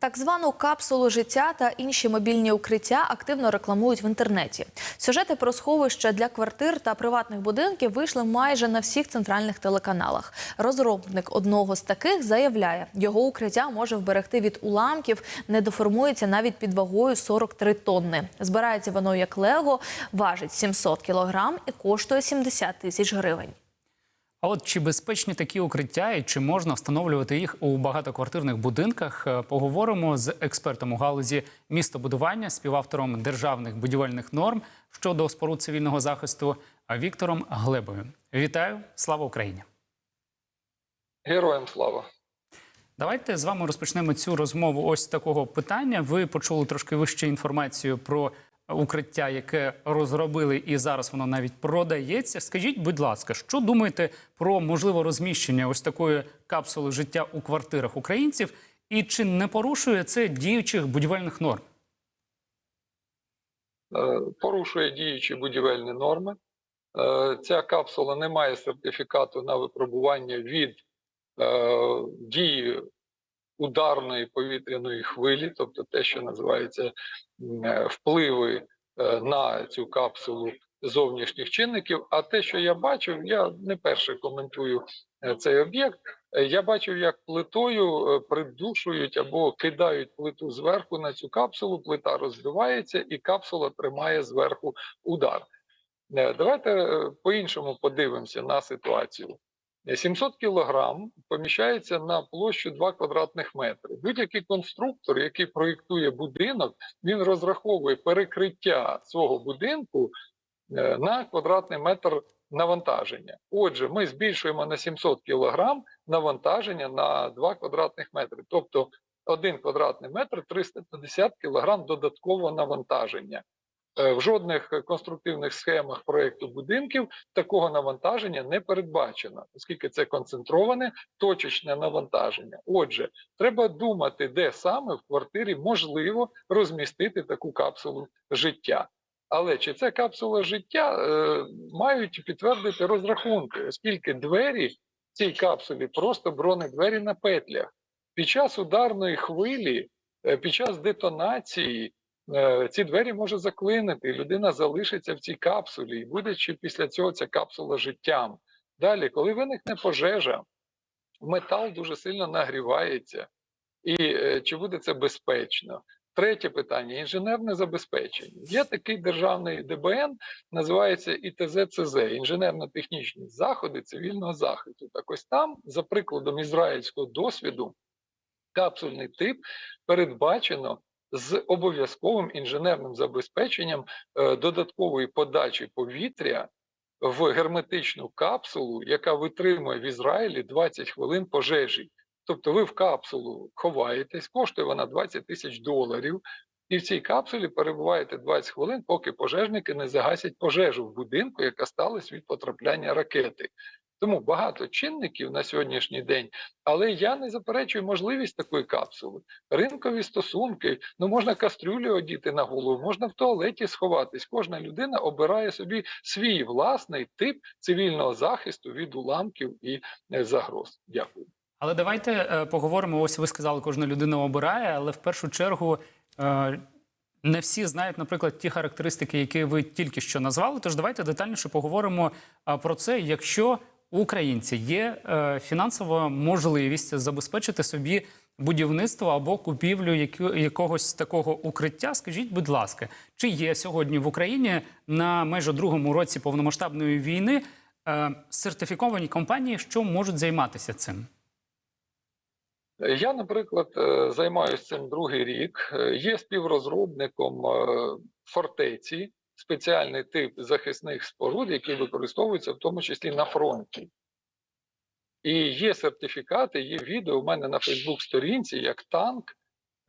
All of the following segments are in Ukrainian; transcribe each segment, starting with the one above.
Так звану капсулу життя та інші мобільні укриття активно рекламують в інтернеті. Сюжети про сховища для квартир та приватних будинків вийшли майже на всіх центральних телеканалах. Розробник одного з таких заявляє, його укриття може вберегти від уламків, не доформується навіть під вагою 43 тонни. Збирається воно як лего, важить 700 кілограм і коштує 70 тисяч гривень. А от чи безпечні такі укриття і чи можна встановлювати їх у багатоквартирних будинках? Е, Поговоримо з експертом у галузі містобудування, співавтором державних будівельних норм щодо споруд цивільного захисту Віктором Глебовим. Вітаю! Слава Україні! Героям слава. Давайте з вами розпочнемо цю розмову. Ось з такого питання. Ви почули трошки вище інформацію про укриття, яке розробили, і зараз воно навіть продається. Скажіть, будь ласка, що думаєте про можливе розміщення ось такої капсули життя у квартирах українців, і чи не порушує це діючих будівельних норм? Е, Порушує діючі будівельні норми. Е, Ця капсула не має сертифікату на випробування від е, дії ударної повітряної хвилі, тобто те, що називається е, впливи е, на цю капсулу зовнішніх чинників. А те, що я бачив, я не перше коментую е, цей об'єкт. Я бачив, як плитою придушують або кидають плиту зверху на цю капсулу, плита розбивається і капсула тримає зверху удар. Давайте е, по-іншому подивимося на ситуацію. Е, 700 кілограм поміщається на площу 2 квадратних метри. Будь-який конструктор, який проєктує будинок, він розраховує перекриття свого будинку е, на квадратний метр навантаження. Отже, ми збільшуємо на 700 кілограм навантаження на 2 квадратних метри. Тобто 1 квадратний метр 350 кілограм додаткового навантаження. Е, В жодних конструктивних схемах проєкту будинків такого навантаження не передбачено, оскільки це концентроване точечне навантаження. Отже, треба думати, де саме в квартирі можливо розмістити таку капсулу життя. Але чи це капсула життя е, мають підтвердити розрахунки, оскільки двері в цій капсулі просто бронедвері на петлях. Під час ударної хвилі, е, під час детонації е, ці двері може заклинити, і людина залишиться в цій капсулі, і буде чи після цього ця капсула життям. Далі, коли виникне пожежа, метал дуже сильно нагрівається. І е, чи буде це безпечно? Третє питання інженерне забезпечення. Є такий державний ДБН, називається ІТЗ-ЦЗ інженерно-технічні заходи цивільного захисту. Так ось там, за прикладом ізраїльського досвіду, капсульний тип передбачено з обов'язковим інженерним забезпеченням е, додаткової подачі повітря в герметичну капсулу, яка витримує в Ізраїлі 20 хвилин пожежі. Тобто ви в капсулу ховаєтесь, коштує вона 20 тисяч доларів, і в цій капсулі перебуваєте 20 хвилин, поки пожежники не загасять пожежу в будинку, яка сталася від потрапляння ракети. Тому багато чинників на сьогоднішній день, але я не заперечую можливість такої капсули. Ринкові стосунки, ну можна кастрюлю одіти на голову, можна в туалеті сховатись. Кожна людина обирає собі свій власний тип цивільного захисту від уламків і е, загроз. Дякую. Але давайте е, поговоримо. Ось ви сказали, кожна людина обирає, але в першу чергу е, не всі знають, наприклад, ті характеристики, які ви тільки що назвали. Тож давайте детальніше поговоримо про це, якщо українці є е, фінансова можливість забезпечити собі будівництво або купівлю якогось такого укриття. Скажіть, будь ласка, чи є сьогодні в Україні на майже другому році повномасштабної війни е, сертифіковані компанії, що можуть займатися цим? Я, наприклад, е, займаюся цим другий рік. Є співрозробником фортеці, спеціальний тип захисних споруд, який використовується в тому числі на фронті. І є сертифікати, є відео у мене на Фейсбук-сторінці, як танк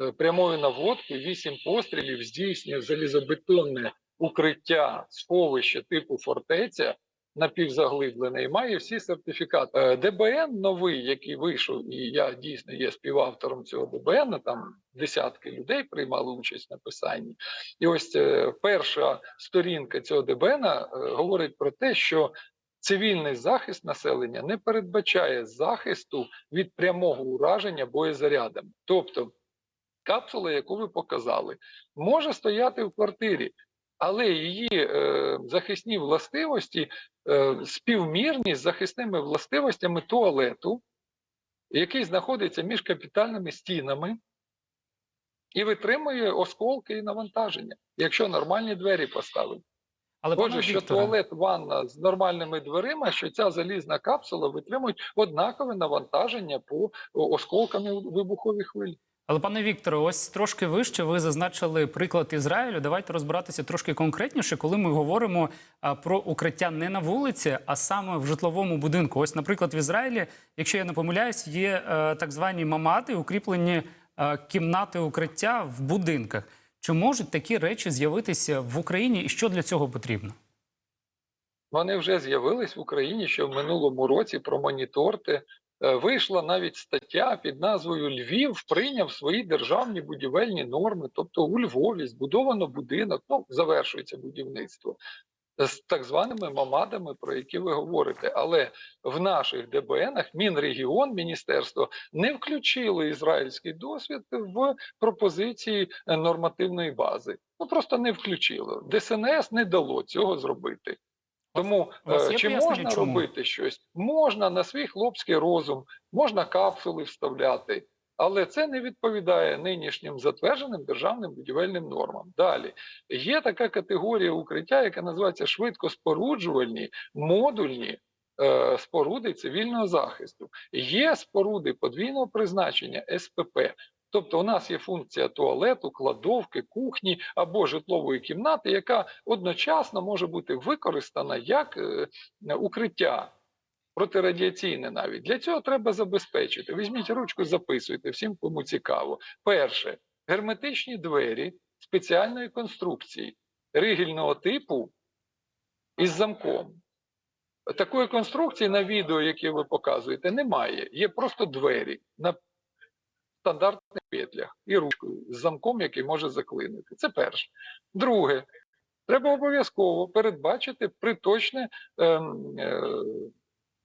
е, прямою наводкою, вісім пострілів здійснює залізобетонне укриття сховище типу фортеця напівзаглиблене і має всі сертифікати. Е, ДБН новий, який вийшов, і я дійсно є співавтором цього ДБН, там десятки людей приймали участь в написанні. І ось е, перша сторінка цього ДБН е, говорить про те, що цивільний захист населення не передбачає захисту від прямого ураження боєзарядами. Тобто капсула, яку ви показали, може стояти в квартирі, але її е, захисні властивості е, співмірні з захисними властивостями туалету, який знаходиться між капітальними стінами і витримує осколки і навантаження, якщо нормальні двері поставити. Але Отже, що Вікторе, туалет, ванна з нормальними дверима, що ця залізна капсула витримують однакове навантаження по осколками вибухові хвилі. Але пане Вікторе, ось трошки вище ви зазначили приклад Ізраїлю. Давайте розбиратися трошки конкретніше, коли ми говоримо про укриття не на вулиці, а саме в житловому будинку. Ось, наприклад, в Ізраїлі, якщо я не помиляюсь, є е, так звані мамати, укріплені е, кімнати укриття в будинках. Чи можуть такі речі з'явитися в Україні, і що для цього потрібно? Вони вже з'явились в Україні, що в минулому році про моніторте е, вийшла навіть стаття під назвою Львів прийняв свої державні будівельні норми. Тобто у Львові збудовано будинок, ну завершується будівництво з так званими мамадами, про які ви говорите. Але в наших ДБНах Мінрегіон, міністерство не включило ізраїльський досвід в пропозиції е, нормативної бази. Ну просто не включило. ДСНС не дало цього зробити. Тому вас е, чи можна чому? робити щось? Можна на свій хлопський розум, можна капсули вставляти, але це не відповідає нинішнім затвердженим державним будівельним нормам. Далі є така категорія укриття, яка називається швидкоспоруджувальні модульні е, споруди цивільного захисту. Є споруди подвійного призначення СПП. Тобто у нас є функція туалету, кладовки, кухні або житлової кімнати, яка одночасно може бути використана як е, укриття. Протирадіаційне навіть для цього треба забезпечити. Візьміть ручку, записуйте всім, кому цікаво. Перше, герметичні двері спеціальної конструкції ригільного типу із замком. Такої конструкції на відео, яке ви показуєте, немає. Є просто двері на стандартних петлях і ручкою з замком, який може заклинити. Це перше. Друге, треба обов'язково передбачити приточне, ем, е,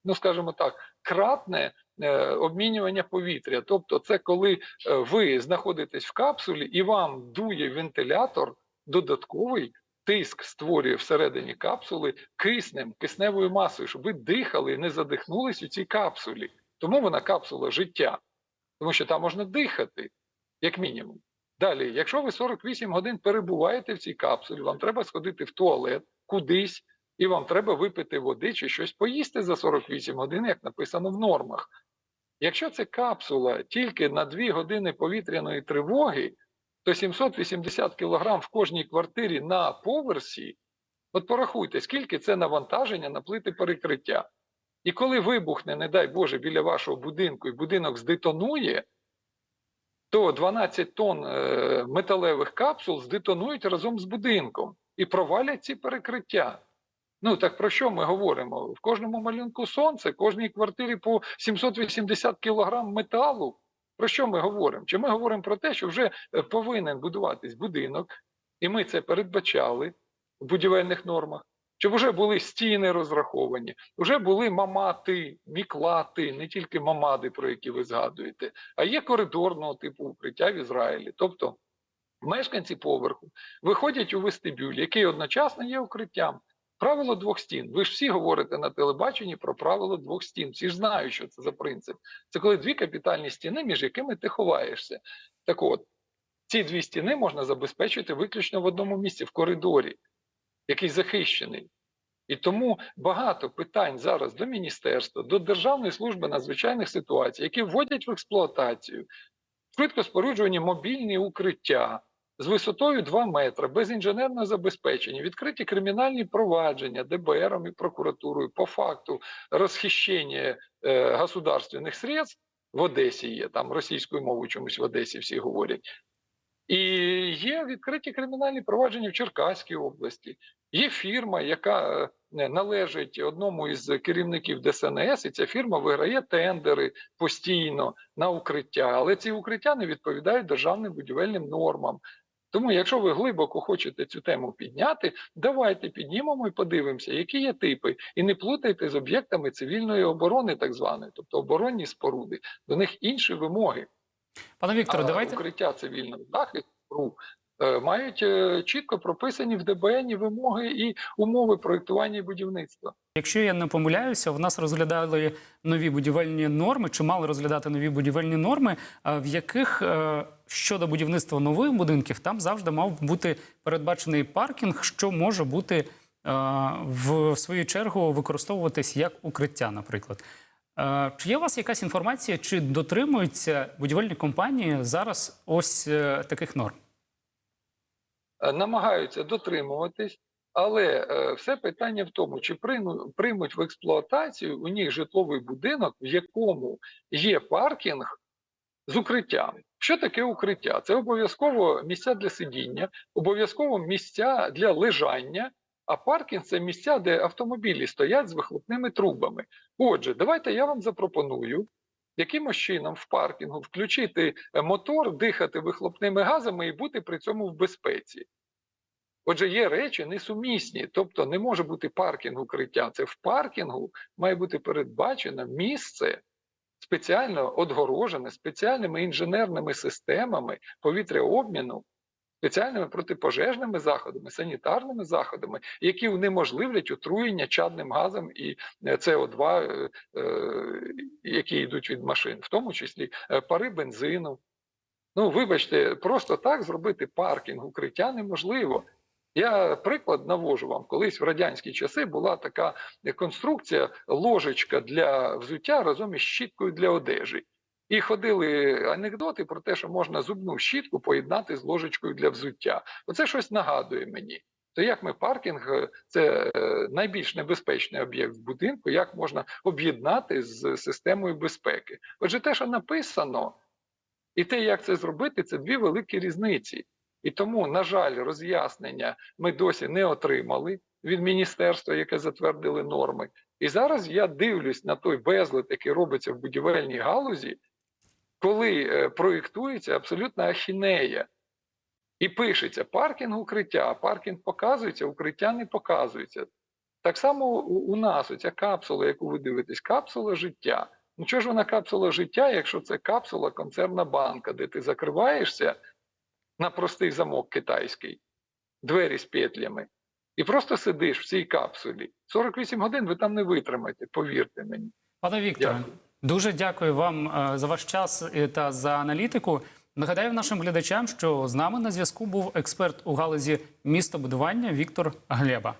ну скажімо так, кратне е, обмінювання повітря. Тобто, це коли е, ви знаходитесь в капсулі і вам дує вентилятор додатковий. Тиск створює всередині капсули киснем, кисневою масою, щоб ви дихали і не задихнулись у цій капсулі. Тому вона капсула життя, тому що там можна дихати, як мінімум. Далі, якщо ви 48 годин перебуваєте в цій капсулі, вам треба сходити в туалет кудись, і вам треба випити води чи щось поїсти за 48 годин, як написано в нормах. Якщо це капсула тільки на 2 години повітряної тривоги, то 780 кг в кожній квартирі на поверсі, от порахуйте, скільки це навантаження на плити перекриття. І коли вибухне, не дай Боже, біля вашого будинку і будинок здетонує, то 12 тонн е, металевих капсул здетонують разом з будинком і провалять ці перекриття. Ну так про що ми говоримо? В кожному малюнку сонце, кожній квартирі по 780 кілограм металу. Про що ми говоримо? Чи ми говоримо про те, що вже е, повинен будуватись будинок, і ми це передбачали в будівельних нормах? Щоб вже були стіни розраховані, вже були мамати, міклати, не тільки мамади, про які ви згадуєте, а є коридорного типу укриття в Ізраїлі. Тобто мешканці поверху виходять у вестибюль, який одночасно є укриттям. Правило двох стін. Ви ж всі говорите на телебаченні про правило двох стін. Всі ж знають, що це за принцип. Це коли дві капітальні стіни, між якими ти ховаєшся. Так от, ці дві стіни можна забезпечити виключно в одному місці, в коридорі, який захищений. І тому багато питань зараз до міністерства, до Державної служби надзвичайних ситуацій, які вводять в експлуатацію швидко споруджувані мобільні укриття з висотою 2 метри, без інженерного забезпечення, відкриті кримінальні провадження ДБРом і прокуратурою по факту розхищення е, государственних средств в Одесі є, там російською мовою чомусь в Одесі всі говорять. І є відкриті кримінальні провадження в Черкаській області. Є фірма, яка е, належить одному із керівників ДСНС, і ця фірма виграє тендери постійно на укриття, але ці укриття не відповідають державним будівельним нормам. Тому, якщо ви глибоко хочете цю тему підняти, давайте піднімемо і подивимося, які є типи, і не плутайте з об'єктами цивільної оборони, так званої, тобто оборонні споруди. До них інші вимоги. Пане Вікторе, давайте укриття цивільного захисту е, мають е, чітко прописані в ДБН вимоги і умови проєктування і будівництва. Якщо я не помиляюся, в нас розглядали нові будівельні норми, чи мали розглядати нові будівельні норми, е, в яких щодо будівництва нових будинків там завжди мав бути передбачений паркінг, що може бути в свою чергу використовуватись як укриття, наприклад. Е, Чи є у вас якась інформація, чи дотримуються будівельні компанії зараз ось е, таких норм? Е, намагаються дотримуватись, але все питання в тому, чи приймуть в експлуатацію у них житловий будинок, в якому є паркінг з укриттям. Що таке укриття? Це обов'язково місця для сидіння, обов'язково місця для лежання. А паркінг це місця, де автомобілі стоять з вихлопними трубами. Отже, давайте я вам запропоную якимось чином в паркінгу включити е, мотор, дихати вихлопними газами і бути при цьому в безпеці. Отже, є речі несумісні, тобто не може бути паркінг укриття. Це в паркінгу має бути передбачено місце спеціально одгорожене спеціальними інженерними системами повітряобміну, спеціальними протипожежними заходами, санітарними заходами, які унеможливлять отруєння чадним газом і е, СО2, е, е, які йдуть від машин, в тому числі пари бензину. Ну, вибачте, просто так зробити паркінг укриття неможливо. Я приклад навожу вам. Колись в радянські часи була така конструкція, ложечка для взуття разом із щіткою для одежі. І ходили анекдоти про те, що можна зубну щітку поєднати з ложечкою для взуття. Оце щось нагадує мені. То як ми паркінг, е, це е, найбільш небезпечний об'єкт в будинку, як можна об'єднати з системою безпеки? Отже, те, що написано, і те, як це зробити, це дві великі різниці. І тому, на жаль, роз'яснення ми досі не отримали від міністерства, яке затвердили норми. І зараз я дивлюсь на той безлад, який робиться в будівельній галузі, коли е, проєктується абсолютна ахінея. І пишеться паркінг укриття, паркінг показується, укриття не показується. Так само у, нас оця капсула, яку ви дивитесь, капсула життя. Ну чого ж вона капсула життя, якщо це капсула концерна банка, де ти закриваєшся на простий замок китайський, двері з петлями, і просто сидиш в цій капсулі. 48 годин ви там не витримаєте, повірте мені. Пане Вікторе. Дуже дякую вам е, за ваш час е, та за аналітику. Нагадаю нашим глядачам, що з нами на зв'язку був експерт у галузі містобудування Віктор Глеба.